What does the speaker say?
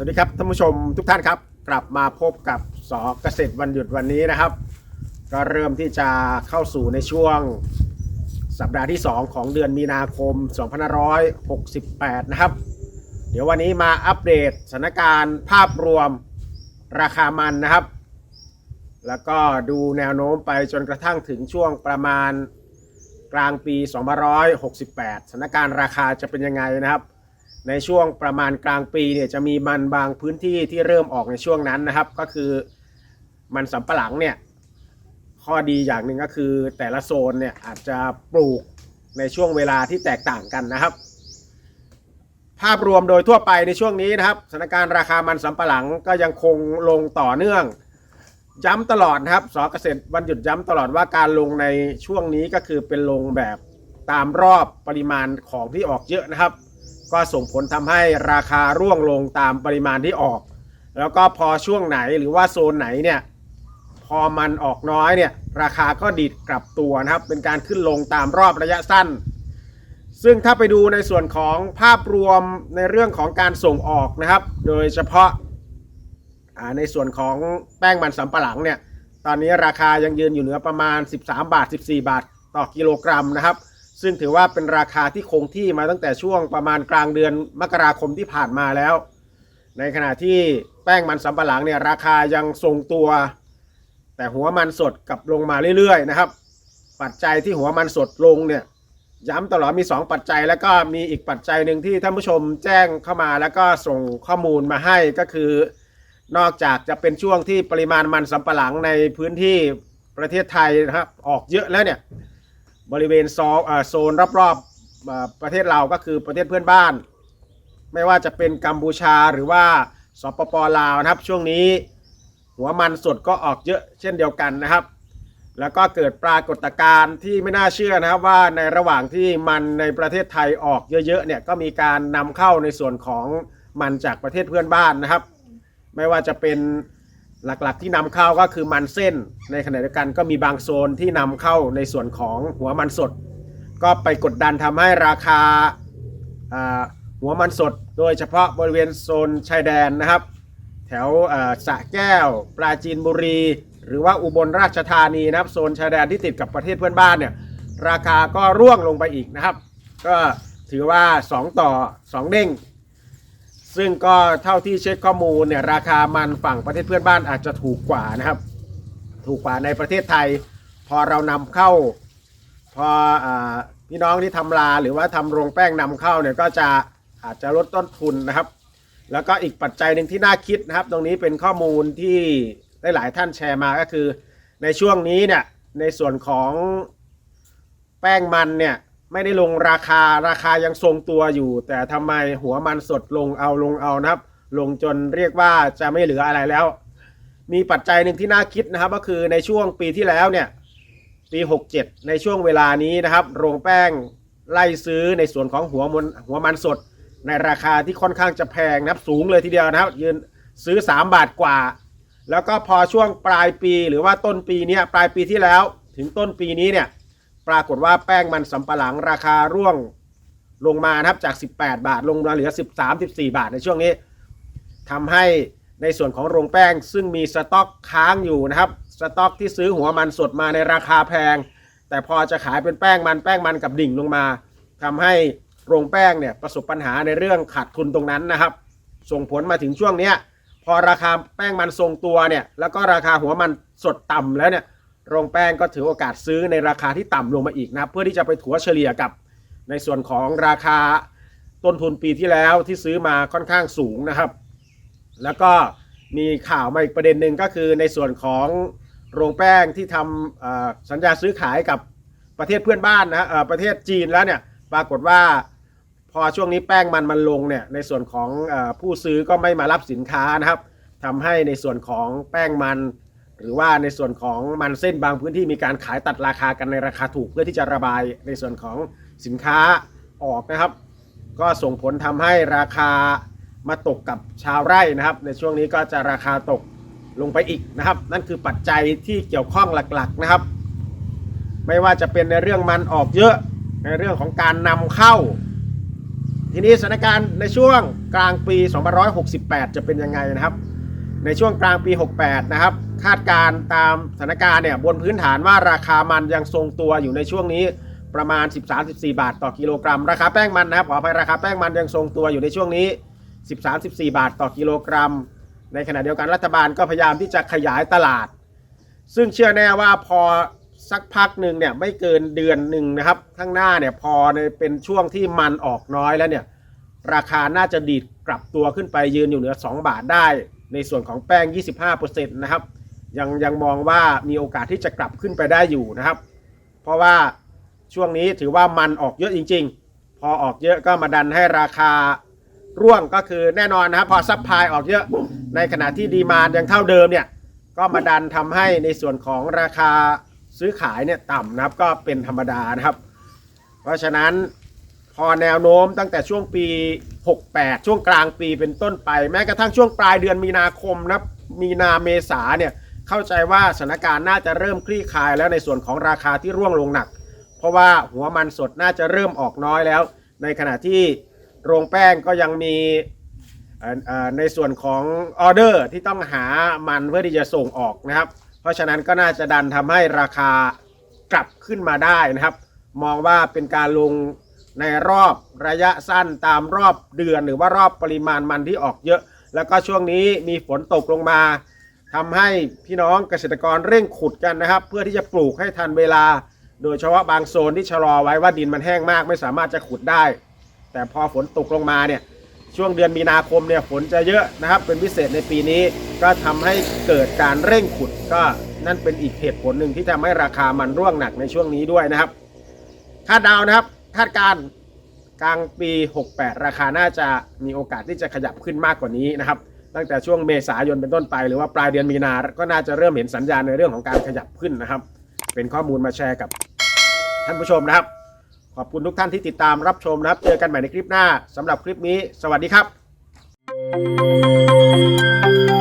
สวัสดีครับท่านผู้ชมทุกท่านครับ กลับมาพบกับสอเกษตรวันหยุดวันนี้นะครับ ก็เริ่มที่จะเข้าสู่ในช่วงสัปดาห์ที่ 2 ของเดือนมีนาคม 2568 นะครับ เดี๋ยววันนี้มาอัปเดตสถานการณ์ภาพรวมราคามันนะครับ แล้วก็ดูแนวโน้มไปจนกระทั่งถึงช่วงประมาณกลางปี 2568 สถานการณ์ราคาจะเป็นยังไงนะครับ ในช่วงประมาณกลางปีเนี่ยจะมีมันบางพื้นที่ที่เริ่มออกในช่วงนั้นนะครับ ก็คือมันสำปะหลังเนี่ยข้อดีอย่างหนึ่งก็คือแต่ละโซนเนี่ยอาจจะปลูกในช่วงเวลาที่แตกต่างกันนะครับ ภาพรวมโดยทั่วไปในช่วงนี้นะครับสถานการณ์ราคามันสำปะหลังก็ยังคงลงต่อเนื่อง ย้ำตลอดนะครับสอเกษตรวันหยุดย้ำตลอดว่าการลงในช่วงนี้ก็คือเป็นลงแบบตามรอบปริมาณของที่ออกเยอะนะครับ ก็ส่งผลทำให้ราคาร่วงลงตามปริมาณที่ออก แล้วก็พอช่วงไหนหรือว่าโซนไหนเนี่ยพอมันออกน้อยเนี่ยราคาก็ดีดกลับตัวนะครับ เป็นการขึ้นลงตามรอบระยะสั้น ซึ่งถ้าไปดูในส่วนของภาพรวมในเรื่องของการส่งออกนะครับ โดยเฉพาะาในส่วนของแป้งมันสำปะหลังเนี่ยตอนนี้ราคายังยืนอยู่เหนือประมาณ 13 บาท 14 บาทต่อกิโลกรัมนะครับ ซึ่งถือว่าเป็นราคาที่คงที่มาตั้งแต่ช่วงประมาณกลางเดือนมกราคมที่ผ่านมาแล้ว ในขณะที่แป้งมันสำปะหลังเนี่ยราคายังทรงตัว แต่หัวมันสดกลับลงมาเรื่อยๆ นะครับ ปัจจัยที่หัวมันสดลงเนี่ยย้ำตลอดมี 2 ปัจจัยแล้วก็มีอีกปัจจัยหนึ่งที่ท่านผู้ชมแจ้งเข้ามาแล้วก็ส่งข้อมูลมาให้ก็คือ นอกจากจะเป็นช่วงที่ปริมาณมันสำปะหลังในพื้นที่ประเทศไทยนะครับออกเยอะแล้วเนี่ย บริเวณโซนโซนรอบๆประเทศเราก็คือประเทศเพื่อนบ้าน ไม่ว่าจะเป็นกัมพูชาหรือว่าสปปลาวนะครับ ช่วงนี้หัวมันสดก็ออกเยอะเช่นเดียวกันนะครับ แล้วก็เกิดปรากฏการณ์ที่ไม่น่าเชื่อนะครับว่าในระหว่างที่มันในประเทศไทยออกเยอะๆเนี่ยก็มีการนำเข้าในส่วนของมันจากประเทศเพื่อนบ้านนะครับ ไม่ว่าจะเป็น หลักๆที่นำเข้าก็คือมันเส้น ในขณะเดียวกันก็มีบางโซนที่นำเข้าในส่วนของหัวมันสด ก็ไปกดดันทำให้ราคาหัวมันสด โดยเฉพาะบริเวณโซนชายแดนนะครับ แถวสะแก้ว ปราจีนบุรี หรือว่าอุบลราชธานีนะครับโซนชายแดนที่ติดกับประเทศเพื่อนบ้านเนี่ยราคาก็ร่วงลงไปอีกนะครับ ก็ถือว่า 2 ต่อ 2 เด้ง ซึ่งก็เท่าที่เช็คข้อมูลเนี่ยราคามันฝั่งประเทศเพื่อนบ้านอาจจะถูกกว่านะครับ ถูกกว่าในประเทศไทย พอเรานำเข้า พออพี่น้องที่ทำลาหรือว่าทำโรงแป้งนำเข้าเนี่ยก็จะอาจจะลดต้นทุนนะครับ แล้วก็อีกปัจจัยหนึ่งที่น่าคิดนะครับ ตรงนี้เป็นข้อมูลที่ได้หลายท่านแชร์มาก็คือ ในช่วงนี้เนี่ยในส่วนของแป้งมันเนี่ย ไม่ได้ลงราคาราคายังทรงตัวอยู่ แต่ทำไมหัวมันสดลงเอาลงเอานะครับ ลงจนเรียกว่าจะไม่เหลืออะไรแล้ว มีปัจจัยหนึ่งที่น่าคิดนะครับ ก็คือในช่วงปีที่แล้วเนี่ยปี 67 ในช่วงเวลานี้นะครับ โรงแป้งไล่ซื้อในส่วนของหัวมันหัวมันสด ในราคาที่ค่อนข้างจะแพงนะครับสูงเลยทีเดียวนะครับ ยืนซื้อ 3 บาทกว่า แล้วก็พอช่วงปลายปีหรือว่าต้นปีเนี้ยปลายปีที่แล้ว ถึงต้นปีนี้เนี่ย ปรากฏว่าแป้งมันสำปะหลังราคาร่วงลงมานะครับจาก 18 บาท ลงมาเหลือ 13-14 บาทในช่วงนี้ทำให้ในส่วนของโรงแป้งซึ่งมีสต็อกค้างอยู่นะครับ สต็อกที่ซื้อหัวมันสดมาในราคาแพง แต่พอจะขายเป็นแป้งมันแป้งมันกับดิ่งลงมาทำให้โรงแป้งเนี่ยประสบปัญหาในเรื่องขาดทุนตรงนั้นนะครับ ส่งผลมาถึงช่วงเนี้ยพอราคาแป้งมันทรงตัวเนี่ยแล้วก็ราคาหัวมันสดต่ำแล้วเนี่ย โรงแป้งก็ถือโอกาสซื้อในราคาที่ต่ำลงมาอีกนะครับเพื่อที่จะไปถัวเฉลี่ยกับในส่วนของราคาต้นทุนปีที่แล้วที่ซื้อมาค่อนข้างสูงนะครับ แล้วก็มีข่าวมาอีกประเด็นหนึ่งก็คือในส่วนของโรงแป้งที่ทำสัญญาซื้อขายกับประเทศเพื่อนบ้านนะประเทศจีนแล้วเนี่ยปรากฏว่าพอช่วงนี้แป้งมันมันลงเนี่ยในส่วนของอผู้ซื้อก็ไม่มารับสินค้านะครับทำให้ในส่วนของแป้งมัน หรือว่าในส่วนของมันเส้นบางพื้นที่มีการขายตัดราคากันในราคาถูกเพื่อที่จะระบายในส่วนของสินค้าออกนะครับ ก็ส่งผลทำให้ราคามาตกกับชาวไร่นะครับ ในช่วงนี้ก็จะราคาตกลงไปอีกนะครับ นั่นคือปัจจัยที่เกี่ยวข้องหลักๆนะครับ ไม่ว่าจะเป็นในเรื่องมันออกเยอะในเรื่องของการนำเข้าททีนี้สถานการณ์ในช่วงกลางปี 2568 จะเป็นยังไงนะครับ ในช่วงกลางปี 68 นะครับ คาดการณ์ตามสถานการณ์เนี่ยบนพื้นฐานว่าราคามันยังทรงตัวอยู่ในช่วงนี้ประมาณ 13-14 บาทต่อกิโลกรัม ราคาแป้งมันนะครับขออภัยราคาแป้งมันยังทรงตัวอยู่ในช่วงนี้ 13-14 บาทต่อกิโลกรัม ในขณะเดียวกันรัฐบาลก็พยายามที่จะขยายตลาด ซึ่งเชื่อแน่ว่าพอสักพักหนึ่งเนี่ยไม่เกินเดือนหนึ่งนะครับข้างหน้าเนี่ยพอในเป็นช่วงที่มันออกน้อยแล้วเนี่ยราคาน่าจะดีดกลับตัวขึ้นไปยืนอยู่เหนือ 2 บาทได้ ในส่วนของแป้ง 25%นะครับ ยังยังมองว่ามีโอกาสที่จะกลับขึ้นไปได้อยู่นะครับ เพราะว่าช่วงนี้ถือว่ามันออกเยอะจริง ๆ พอออกเยอะก็มาดันให้ราคาร่วงก็คือแน่นอนนะครับพอซัพพลายออกเยอะในขณะที่ดีมานยังเท่าเดิมเนี่ยก็มาดันทำให้ในส่วนของราคาซื้อขายเนี่ยต่ำนะครับก็เป็นธรรมดานะครับ เพราะฉะนั้นพอแนวโน้มตั้งแต่ช่วงปี 68 ช่วงกลางปีเป็นต้นไป แม้กระทั่งช่วงปลายเดือนมีนาคมนะครับมีนาเมษาเนี่ย เข้าใจว่าสถานการณ์น่าจะเริ่มคลี่คลายแล้วในส่วนของราคาที่ร่วงลงหนัก เพราะว่าหัวมันสดน่าจะเริ่มออกน้อยแล้ว ในขณะที่โรงแป้งก็ยังมีในส่วนของออเดอร์ที่ต้องหามันเพื่อที่จะส่งออกนะครับ เพราะฉะนั้นก็น่าจะดันทำให้ราคากลับขึ้นมาได้นะครับ มองว่าเป็นการลงในรอบระยะสั้นตามรอบเดือนหรือว่ารอบปริมาณมันที่ออกเยอะ แล้วก็ช่วงนี้มีฝนตกลงมา ทำให้พี่น้องเกษตรกรเร่งขุดกันนะครับ เพื่อที่จะปลูกให้ทันเวลา โดยเฉพาะบางโซนที่ชะลอไว้ว่าดินมันแห้งมากไม่สามารถจะขุดได้ แต่พอฝนตกลงมาเนี่ยช่วงเดือนมีนาคมเนี่ยฝนจะเยอะนะครับ เป็นพิเศษในปีนี้ก็ทำให้เกิดการเร่งขุดก็นั่นเป็นอีกเหตุผลหนึ่งที่ทำให้ราคามันร่วงหนักในช่วงนี้ด้วยนะครับคาดดาวนะครับคาดการกลางปี 68 ราคาน่าจะมีโอกาสที่จะขยับขึ้นมากกว่านี้นะครับ ตั้งแต่ช่วงเมษายนเป็นต้นไป หรือว่าปลายเดือนมีนาก็น่าจะเริ่มเห็นสัญญาณในเรื่องของการขยับขึ้นนะครับ เป็นข้อมูลมาแชร์กับท่านผู้ชมนะครับ ขอบคุณทุกท่านที่ติดตามรับชมนะครับ เจอกันใหม่ในคลิปหน้าสำหรับคลิปนี้ สวัสดีครับ